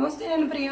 నమస్తే నేను ప్రియ.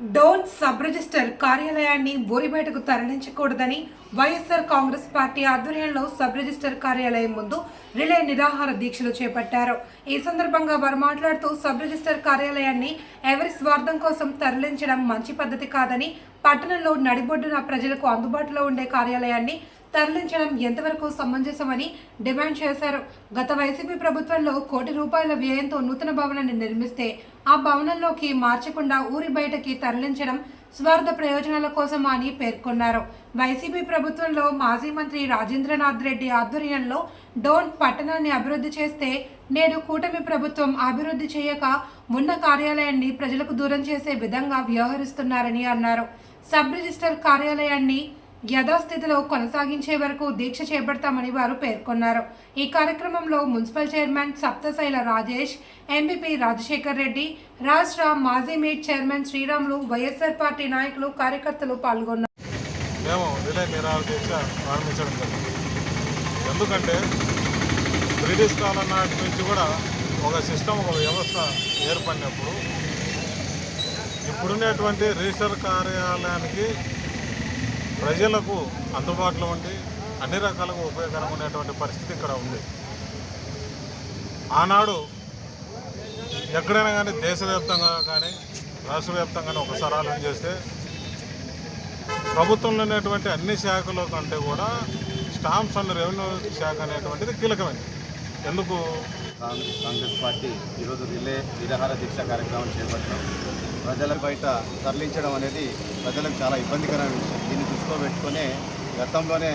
Don't sub register కార్యాలయాన్ని బోరిబేటకు తరలించకూడదని వైఎస్ఆర్ కాంగ్రెస్ పార్టీ ఆధ్వర్యంలో సబ్ రిజిస్టర్ కార్యాలయం ముందు రిలే నిరాహార దీక్షలు చేపట్టారు. ఈ సందర్భంగా వారు మాట్లాడుతూ సబ్ రిజిస్టర్ కార్యాలయాన్ని ఎవరి స్వార్థం కోసం తరలించడం మంచి పద్ధతి కాదని పట్టణంలో నడిబొడ్డున ప్రజలకు అందుబాటులో ఉండే కార్యాలయాన్ని తరలించడం ఎంతవరకు సమంజసమని డిమాండ్ చేశారు. గత వైసీపీ ప్రభుత్వంలో కోటి రూపాయల వ్యయంతో నూతన భవనాన్ని నిర్మిస్తే ఆ భవనంలోకి మార్చకుండా ఊరి బయటకి తరలించడం స్వార్థ ప్రయోజనాల కోసం అని పేర్కొన్నారు. వైసీపీ ప్రభుత్వంలో మాజీ మంత్రి రాజేంద్రనాథ్ రెడ్డి ఆధ్వర్యంలో డోన్ పట్టణాన్ని అభివృద్ధి చేస్తే నేడు కూటమి ప్రభుత్వం అభివృద్ధి చేయక ఉన్న కార్యాలయాన్ని ప్రజలకు దూరం చేసే విధంగా వ్యవహరిస్తున్నారని అన్నారు. సబ్ రిజిస్టర్ కార్యాలయాన్ని యథాస్థితిలో కొనసాగించే వరకు దీక్ష చేపడతామని వారు పేర్కొన్నారు. ఈ కార్యక్రమంలో municipal chairman Saptashaila Rajesh MPP Rajasekhar Reddy రాష్ట్ర మాజీ మీట్ చైర్మన్ శ్రీరాములు వైఎస్ఆర్ పార్టీ నాయకులు కార్యకర్తలు పాల్గొన్నారు. మేము రిలే నిరాహార దీక్ష ప్రారంభించడం జరిగింది. ఎందుకంటే బ్రిటిష్ కాలం నాటి నుంచి కూడా ఒక సిస్టమ్ ఒక వ్యవస్థ ఏర్పడినప్పుడు ఇప్పుడున్నటువంటి రిజిస్టర్ కార్యాలయానికి ప్రజలకు అందుబాటులో ఉండి అన్ని రకాలుగా ఉపయోగకరంగా ఉండేటువంటి పరిస్థితి ఇక్కడ ఉంది. ఆనాడు ఎక్కడైనా కానీ దేశవ్యాప్తంగా కానీ రాష్ట్ర వ్యాప్తంగా కానీ ఒకసారి ఆలోచన చేస్తే ప్రభుత్వంలో ఉన్నటువంటి అన్ని శాఖల కంటే కూడా స్టాంప్స్ అండ్ రెవెన్యూ శాఖ అనేటువంటిది కీలకమైనది. ఎందుకు? కాంగ్రెస్ కాంగ్రెస్ పార్టీ ఈరోజు రిలే నిరాహార దీక్ష కార్యక్రమం చేపట్టడం ప్రజల బయట తరలించడం అనేది ప్రజలకు చాలా ఇబ్బందికరమైన విషయం. దృష్టిలో పెట్టుకొని గతంలోనే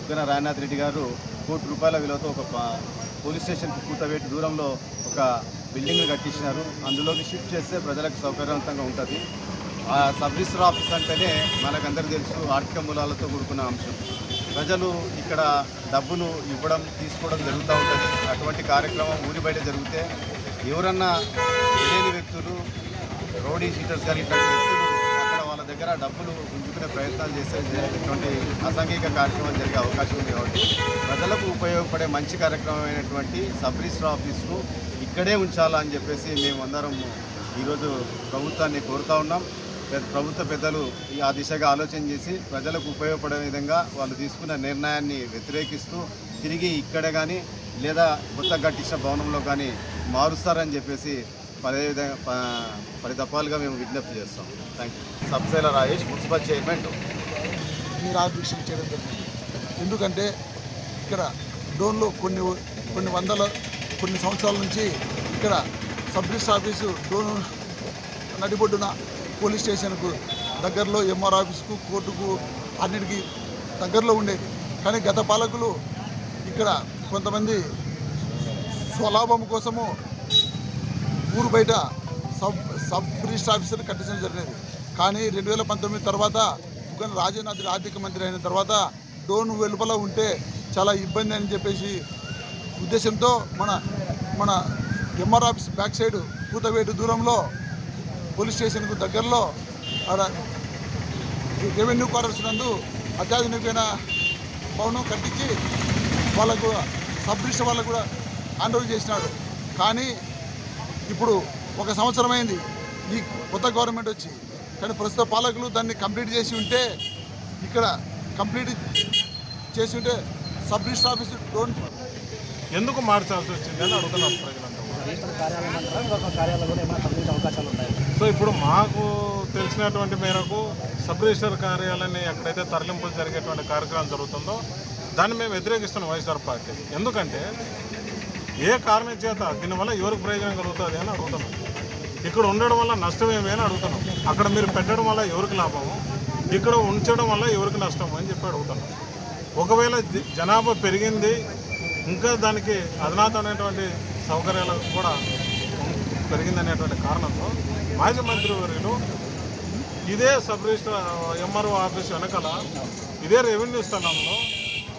ఉగ్గిన రాయనాథ్ రెడ్డి గారు కోటి రూపాయల విలువతో ఒక పోలీస్ స్టేషన్కి కూతవేటి దూరంలో ఒక బిల్డింగ్ కట్టించినారు. అందులోకి షిఫ్ట్ చేస్తే ప్రజలకు సౌకర్యవంతంగా ఉంటుంది. ఆ సబ్ రిజిస్టర్ ఆఫీస్ అంటేనే మనకందరికీ తెలుసు ఆర్థిక మూలాలతో కూడుకున్న అంశం. ప్రజలు ఇక్కడ డబ్బులు ఇవ్వడం తీసుకోవడం జరుగుతూ ఉంటుంది. అటువంటి కార్యక్రమం ఊరి బయట జరిగితే ఎవరన్నా తెలియని వ్యక్తులు రోడీ షీటర్స్ కానీ ఇట్లాంటి వ్యక్తులు దగ్గర డబ్బులు ఉంచుకునే ప్రయత్నాలు చేసే ఇటువంటి అసాంఘిక కార్యక్రమాలు జరిగే అవకాశం ఉంది కాబట్టి ప్రజలకు ఉపయోగపడే మంచి కార్యక్రమమైనటువంటి సబ్ రిజిస్టర్ ఆఫీస్ను ఇక్కడే ఉంచాలని చెప్పేసి మేము అందరం ఈరోజు ప్రభుత్వాన్ని కోరుతా ఉన్నాం. ప్రభుత్వ పెద్దలు ఆ దిశగా ఆలోచన చేసి ప్రజలకు ఉపయోగపడే విధంగా వాళ్ళు తీసుకున్న నిర్ణయాన్ని వ్యతిరేకిస్తూ తిరిగి ఇక్కడ కానీ లేదా కొత్త కట్టించిన భవనంలో కానీ మారుస్తారని చెప్పేసి పదే విధంగా పది దఫాలుగా మేము విజ్ఞప్తి చేస్తాం. Thank you Saptashaila Rajesh municipal chairman నిరాదీక్షలు చేయడం జరిగింది. ఎందుకంటే ఇక్కడ డోన్లో కొన్ని కొన్ని వందల కొన్ని సంవత్సరాల నుంచి ఇక్కడ సబ్ రిజిస్టర్ ఆఫీసు డోన్ నడిబొడ్డున పోలీస్ స్టేషన్కు దగ్గరలో ఎంఆర్ ఆఫీస్కు కోర్టుకు అన్నిటికీ దగ్గరలో ఉండేది. కానీ గత పాలకులు ఇక్కడ కొంతమంది స్వలాభం కోసము ఊరు బయట సబ్ సబ్ రిజిస్టర్ ఆఫీసర్ కట్టించడం జరిగినది. కానీ రెండు వేల పంతొమ్మిది తర్వాత ముఖ్యంగా రాజనాథ్ ఆర్థిక మంత్రి అయిన తర్వాత డోన్ వెలుపల ఉంటే చాలా ఇబ్బంది అని చెప్పేసి ఉద్దేశంతో మన మన ఎంఆర్ ఆఫీస్ బ్యాక్ సైడ్ కూతవేటు దూరంలో పోలీస్ స్టేషన్కు దగ్గరలో ఆడ రెవెన్యూ క్వార్టర్స్ నందు అత్యాధునికమైన భవనం కట్టించి వాళ్ళకు సబ్ రిజిస్టర్ వాళ్ళకు కూడా హ్యాండ్ చేసినాడు. కానీ ఇప్పుడు ఒక సంవత్సరం అయింది. ఈ కొత్త గవర్నమెంట్ వచ్చి కానీ ప్రస్తుత పాలకులు దాన్ని కంప్లీట్ చేసి ఉంటే ఇక్కడ కంప్లీట్ చేసి ఉంటే సబ్ రిజిస్టర్ ఆఫీస్ డోంట్ ఎందుకు మార్చాల్సి వచ్చింది అని అడుగుతున్నారు ప్రజలంతా సో ఇప్పుడు మాకు తెలిసినటువంటి మేరకు సబ్ రిజిస్టర్ కార్యాలయాన్ని ఎక్కడైతే తరలింపులు జరిగేటువంటి కార్యక్రమం జరుగుతుందో దాన్ని మేము వ్యతిరేకిస్తున్నాం వైఎస్ఆర్ పార్టీ. ఎందుకంటే ఏ కారణం చేత? దీనివల్ల ఎవరికి ప్రయోజనం కలుగుతుంది అని అడుగుతున్నాం. ఇక్కడ ఉండడం వల్ల నష్టం ఏమి అని అడుగుతున్నాం. అక్కడ మీరు పెట్టడం వల్ల ఎవరికి లాభము ఇక్కడ ఉంచడం వల్ల ఎవరికి నష్టం అని చెప్పి అడుగుతున్నాం. ఒకవేళ జనాభా పెరిగింది ఇంకా దానికి అధునాతమైనటువంటి సౌకర్యాలు కూడా పెరిగిందనేటువంటి కారణంతో మాజీ మంత్రి వర్యులు ఇదే సబ్ రిజిస్టర్ ఎంఆర్ఓ ఆఫీస్ వెనకాల ఇదే రెవెన్యూ స్థలంలో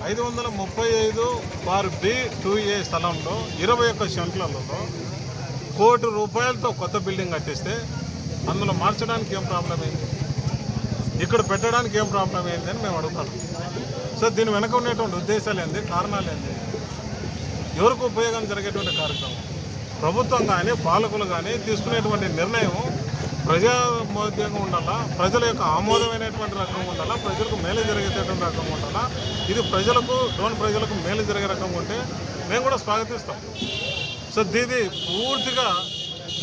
ఐదు వందల ముప్పై ఐదు బార్ బి టూ ఏ స్థలంలో ఇరవై ఒక్క సెంట్లలో కోటి రూపాయలతో కొత్త బిల్డింగ్ కట్టిస్తే అందులో మార్చడానికి ఏం ప్రాబ్లం ఏంది ఇక్కడ పెట్టడానికి ఏం ప్రాబ్లం ఏంది అని మేము అడుగుతాం. సో దీని వెనక ఉండేటువంటి ఉద్దేశాలు ఏంది కారణాలు ఏంది ఎవరికి ఉపయోగం జరిగేటువంటి కార్యక్రమం? ప్రభుత్వం కానీ పాలకులు కానీ తీసుకునేటువంటి నిర్ణయం ప్రజామోద్యంగా ఉండాలా? ప్రజల యొక్క ఆమోదమైనటువంటి రకంగా ఉండాలా? ప్రజలకు మేలు జరిగేటటువంటి రకంగా ఉండాలా? ఇది ప్రజలకు డోన్ ప్రజలకు మేలు జరిగే రకంగా ఉంటే మేము కూడా స్వాగతిస్తాం. సో దీది పూర్తిగా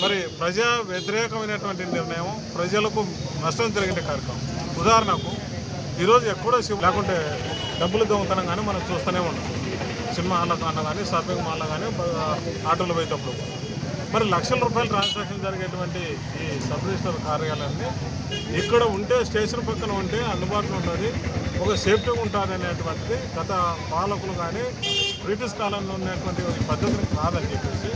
మరి ప్రజా వ్యతిరేకమైనటువంటి నిర్ణయం ప్రజలకు నష్టం జరిగే కార్యక్రమం. ఉదాహరణకు ఈరోజు ఎక్కడో శివ లేకుంటే డబ్బులు దొంగతనం కానీ మనం చూస్తూనే ఉన్నాం. సినిమా హాల్లో కన్నా కానీ షాపింగ్ మాల్లో కానీ ఆటోలు పోయేటప్పుడు. మరి లక్షల రూపాయల ట్రాన్సాక్షన్ జరిగేటువంటి ఈ సబ్ రిజిస్టర్ కార్యాలయాన్ని ఇక్కడ ఉంటే స్టేషన్ పక్కన ఉంటే అందుబాటులో ఉంటుంది ఒక సేఫ్టీ ఉంటుంది అనేటువంటిది గత పాలకులు కానీ బ్రిటిష్ కాలంలో ఉన్నటువంటి ఒక పద్ధతిని కాదని చెప్పేసి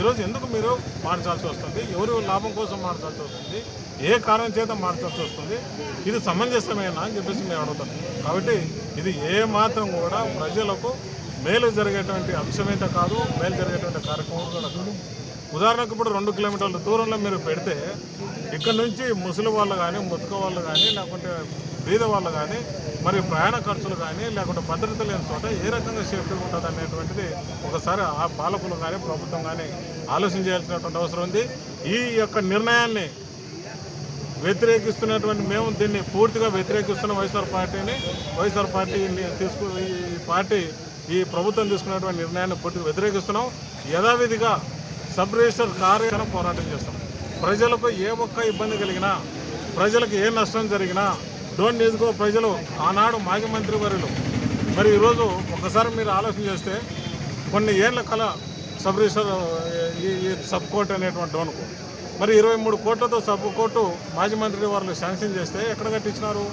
ఈరోజు ఎందుకు మీరు మార్చాల్సి వస్తుంది? ఎవరు లాభం కోసం మార్చాల్సి వస్తుంది? ఏ కారణం చేత మార్చాల్సి వస్తుంది? ఇది సమంజసమేనా అని చెప్పేసి మేము అడుగుతాం. కాబట్టి ఇది ఏ మాత్రం కూడా ప్రజలకు మేలు జరిగేటువంటి అంశమైతే కాదు మేలు జరిగేటువంటి కార్యక్రమం కూడా కాదు. ఉదాహరణకు ఇప్పుడు రెండు కిలోమీటర్ల దూరంలో మీరు పెడితే ఇక్కడ నుంచి ముసలి వాళ్ళు కానీ ముతక వాళ్ళు కానీ లేకుంటే బీద వాళ్ళు కానీ మరి ప్రయాణ ఖర్చులు కానీ లేకుంటే భద్రత లేని చోట ఏ రకంగా సేఫ్టీ ఉంటుంది అనేటువంటిది ఒకసారి ఆ పాలకులు కానీ ప్రభుత్వం కానీ ఆలోచన చేయాల్సినటువంటి అవసరం ఉంది. ఈ యొక్క నిర్ణయాన్ని వ్యతిరేకిస్తున్నటువంటి మేము దీన్ని పూర్తిగా వ్యతిరేకిస్తున్న వైఎస్ఆర్ పార్టీని వైఎస్ఆర్ పార్టీ తీసుకు ఈ పార్టీ ఈ ప్రభుత్వం తీసుకున్నటువంటి నిర్ణయాన్ని పూర్తిగా వ్యతిరేకిస్తున్నాం. యథావిధిగా సబ్ రిజిస్టర్ కార్యాలయం పోరాటం చేస్తాం. ప్రజలకు ఏ ఒక్క ఇబ్బంది కలిగినా ప్రజలకు ఏ నష్టం జరిగినా డోన్ నియోజకవర్గ ప్రజలు ఆనాడు మాజీ మంత్రి వర్యులు. మరి ఈరోజు ఒకసారి మీరు ఆలోచన చేస్తే కొన్ని ఏళ్ళ కల సబ్ రిజిస్టర్ ఈ సబ్ కోర్ట్ అనేటువంటి డోన్కు. మరి ఇరవై మూడు కోట్లతో సబ్ కోర్టు మాజీ మంత్రి వారు శాంక్షన్ చేస్తే ఎక్కడ కట్టించినారు?